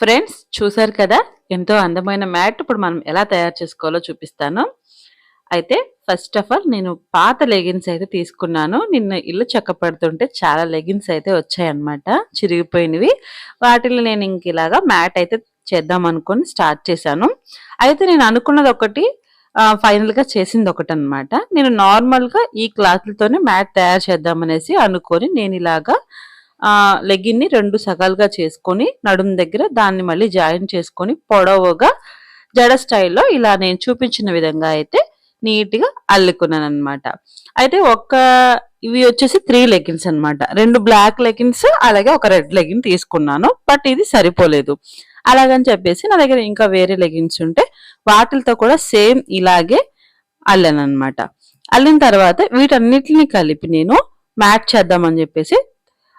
Friends చూసారు కదా? ఎంతో అందమైన మ్యాట్ ఇప్పుడు మనం ఎలా తయారు చేసుకోవాలో చూపిస్తాను. అయితే ఫస్ట్ ఆఫ్ ఆల్ నేను పాత లెగిన్స్ అయితే తీసుకున్నాను. నిన్న ఇల్లు చక్కపడుతుంటే చాలా లెగిన్స్ అయితే వచ్చాయన్నమాట. చిరిగిపోయినవి. వాటిలో నేను ఇంక ఇలాగా మ్యాట్ అయితే చేద్దాం అనుకొని స్టార్ట్ చేశాను. అయితే నేను అనుకున్నది ఒకటి ఫైనల్గా చేసింది ఒకటి అనమాట నేను నార్మల్గా ఈ క్లాత్లతోనే మ్యాట్ తయారు చేద్దామనేసి అనుకొని నేను ఇలాగా లెగ్గిన్ని రెండు సగాలుగా చేసుకొని నడుము దగ్గర దాన్ని మళ్ళీ జాయిన్ చేసుకొని పొడవుగా జడ స్టైల్లో ఇలా నేను చూపించిన విధంగా అయితే నీట్గా అల్లుకున్నాను అనమాట అయితే ఒక్క ఇవి వచ్చేసి త్రీ లెగిన్స్ అనమాట రెండు బ్లాక్ లెగిన్స్ అలాగే ఒక రెడ్ లెగిన్ తీసుకున్నాను. బట్ ఇది సరిపోలేదు. అలాగని చెప్పేసి నా దగ్గర ఇంకా వేరే లెగిన్స్ ఉంటే వాటితో కూడా సేమ్ ఇలాగే అల్లాను అనమాట అల్లిన తర్వాత వీటన్నిటిని కలిపి నేను మ్యాచ్ చేద్దామని చెప్పేసి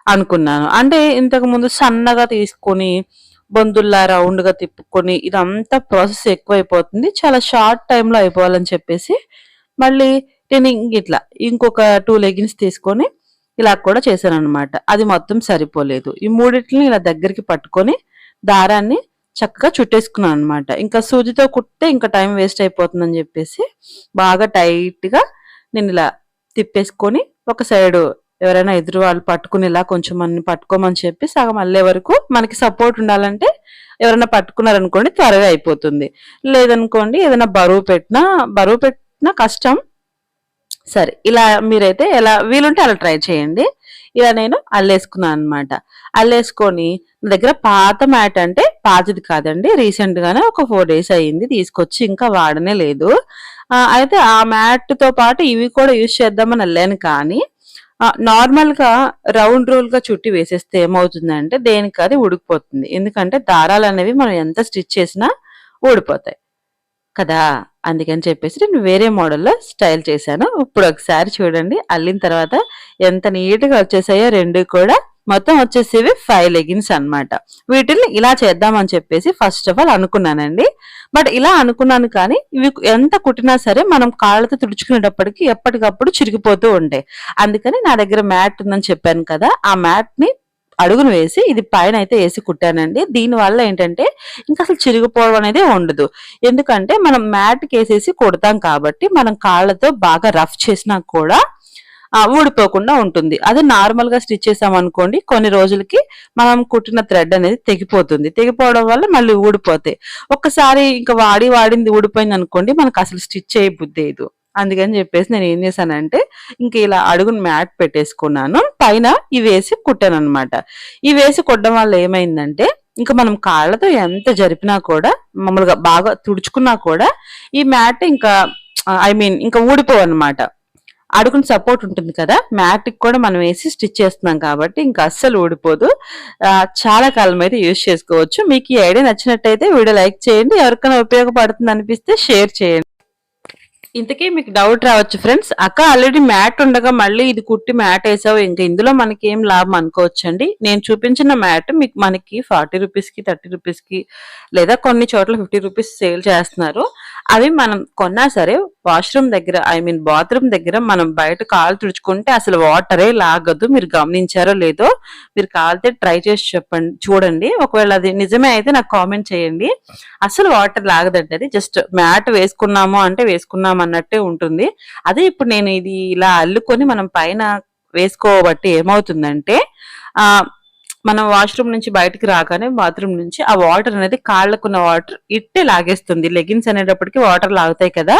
అనుకున్నాను. అంటే ఇంతకు ముందు సన్నగా తీసుకొని బొందుల్లా రౌండ్గా తిప్పుకొని ఇదంతా ప్రాసెస్ ఎక్కువైపోతుంది. చాలా షార్ట్ టైంలో అయిపోవాలని చెప్పేసి మళ్ళీ నేను ఇట్లా ఇంకొక టూ లెగిన్స్ తీసుకొని ఇలా కూడా చేశాను అనమాట అది మొత్తం సరిపోలేదు. ఈ మూడింటిని ఇలా దగ్గరికి పట్టుకొని దారాన్ని చక్కగా చుట్టేసుకున్నాను అనమాట ఇంకా సూజితో కుట్టే ఇంకా టైం వేస్ట్ అయిపోతుందని చెప్పేసి బాగా టైట్గా నేను ఇలా తిప్పేసుకొని ఒక సైడు ఎవరైనా ఎదురు వాళ్ళు పట్టుకునేలా కొంచెం అన్ని పట్టుకోమని చెప్పి సగం అల్లే వరకు మనకి సపోర్ట్ ఉండాలంటే ఎవరైనా పట్టుకున్నారనుకోండి త్వరగా అయిపోతుంది. లేదనుకోండి ఏదైనా బరువు పెట్టినా బరువు పెట్టినా కష్టం. సరే ఇలా మీరైతే ఎలా వీలుంటే అలా ట్రై చేయండి. ఇలా నేను అల్లేసుకున్నాను అనమాట అల్లేసుకొని నా దగ్గర పాత మ్యాట్ అంటే పాతది కాదండి. రీసెంట్గానే ఒక ఫోర్ డేస్ అయ్యింది. తీసుకొచ్చి ఇంకా వాడనే లేదు. అయితే ఆ మ్యాట్తో పాటు ఇవి కూడా యూజ్ చేద్దామని అల్లాను కానీ నార్మల్గా రౌండ్ రోల్గా చుట్టి వేసేస్తే ఏమవుతుందంటే దేనికి అది ఉడికిపోతుంది. ఎందుకంటే దారాలు అనేవి మనం ఎంత స్టిచ్ చేసినా ఊడిపోతాయి. కదా? అందుకని చెప్పేసి నేను వేరే మోడల్లో స్టైల్ చేశాను. ఇప్పుడు ఒకసారి చూడండి. అల్లిన తర్వాత ఎంత నీట్గా వచ్చేసాయో రెండు కూడా మొత్తం వచ్చేసేవి ఫైవ్ లెగిన్స్ అనమాట వీటిని ఇలా చేద్దామని చెప్పేసి ఫస్ట్ ఆఫ్ ఆల్ అనుకున్నానండి. బట్ ఇలా అనుకున్నాను కానీ ఇవి ఎంత కుట్టినా సరే మనం కాళ్ళతో తుడుచుకునేటప్పటికి ఎప్పటికప్పుడు చిరిగిపోతూ ఉంటాయి. అందుకని నా దగ్గర మ్యాట్ ఉందని చెప్పాను కదా ఆ మ్యాట్ని అడుగును వేసి ఇది పైన అయితే వేసి కుట్టానండి. దీనివల్ల ఏంటంటే ఇంకా అసలు చిరిగిపోవడం అనేది ఉండదు. ఎందుకంటే మనం మ్యాట్కి వేసేసి కుడతాం కాబట్టి మనం కాళ్ళతో బాగా రఫ్ చేసినా కూడా ఊడిపోకుండా ఉంటుంది. అది నార్మల్గా స్టిచ్ చేసాం అనుకోండి కొన్ని రోజులకి మనం కుట్టిన థ్రెడ్ అనేది తెగిపోతుంది. తెగిపోవడం వల్ల మళ్ళీ ఊడిపోతాయి. ఒక్కసారి ఇంకా వాడి వాడింది ఊడిపోయింది అనుకోండి మనకు అసలు స్టిచ్ చేయ బుద్ధేదు అందుకని చెప్పేసి నేను ఏం చేశానంటే ఇంక ఇలా అడుగును మ్యాట్ పెట్టేసుకున్నాను. పైన ఇవి వేసి కుట్టాను అనమాట ఇవి వేసి కుట్టడం వల్ల ఏమైందంటే ఇంకా మనం కాళ్ళతో ఎంత జరిపినా కూడా మామూలుగా బాగా తుడుచుకున్నా కూడా ఈ మ్యాట్ ఇంకా ఐ మీన్ ఇంకా ఊడిపోవన్నమాట. అడుగుని సపోర్ట్ ఉంటుంది కదా? మ్యాట్కి కూడా మనం వేసి స్టిచ్ చేస్తున్నాం కాబట్టి ఇంకా అస్సలు ఊడిపోదు. చాలా కాలం అయితే యూజ్ చేసుకోవచ్చు. మీకు ఈ ఐడియా నచ్చినట్టయితే వీడియో లైక్ చేయండి. ఎవరికైనా ఉపయోగపడుతుంది అనిపిస్తే షేర్ చేయండి. ఇంతకీ మీకు డౌట్ రావచ్చు ఫ్రెండ్స్ అక్క ఆల్రెడీ మ్యాట్ ఉండగా మళ్ళీ ఇది కుట్టి మ్యాట్ వేసావు. ఇంకా ఇందులో మనకి ఏం లాభం అనుకోవచ్చండి. నేను చూపించిన మ్యాట్ మీకు మనకి ఫార్టీ రూపీస్కి థర్టీ రూపీస్కి లేదా కొన్ని చోట్ల ఫిఫ్టీ రూపీస్ సేల్ చేస్తున్నారు. అవి మనం కొన్నా సరే వాష్రూమ్ దగ్గర ఐ మీన్ బాత్రూమ్ దగ్గర మనం బయట కాలు తుడుచుకుంటే అసలు వాటరే లాగదు. మీరు గమనించారో లేదో మీరు కాలితే ట్రై చేసి చెప్పండి చూడండి. ఒకవేళ అది నిజమే అయితే నాకు కామెంట్ చేయండి. అసలు వాటర్ లాగదండి అది. జస్ట్ మ్యాట్ వేసుకున్నాము అంటే వేసుకున్నాము అన్నట్టే ఉంటుంది. అదే ఇప్పుడు నేను ఇది ఇలా అల్లుకొని మనం పైన వేసుకోబట్టి ఏమవుతుందంటే ఆ మనం వాష్రూమ్ నుంచి బయటకు రాగానే బాత్రూమ్ నుంచి ఆ వాటర్ అనేది కాళ్ళకున్న వాటర్ ఇట్టే లాగేస్తుంది. లెగిన్స్ అనేటప్పటికి వాటర్ లాగుతాయి కదా.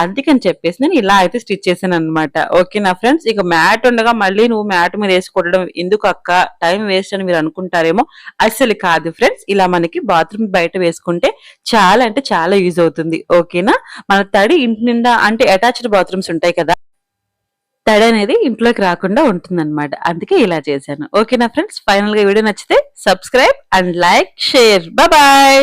అందుకని చెప్పేసి నేను ఇలా అయితే స్టిచ్ చేశాను అనమాట ఓకే నా ఫ్రెండ్స్ ఇక మ్యాట్ ఉండగా మళ్ళీ నువ్వు మ్యాట్ మీద వేసుకోవడం ఎందుకు అక్క? టైం వేస్ట్ అని మీరు అనుకుంటారేమో? అసలు కాదు ఫ్రెండ్స్ ఇలా మనకి బాత్రూమ్ బయట వేసుకుంటే చాలా అంటే చాలా యూజ్ అవుతుంది. ఓకేనా మన తడి ఇంటి నిండా అంటే అటాచ్డ్ బాత్రూమ్స్ ఉంటాయి కదా. తడి అనేది ఇంట్లోకి రాకుండా ఉంటుందన్నమాట. అందుకే ఇలా చేశాను. ఓకేనా ఫ్రెండ్స్? ఫైనల్గా వీడియో నచ్చితే subscribe and like share. Bye!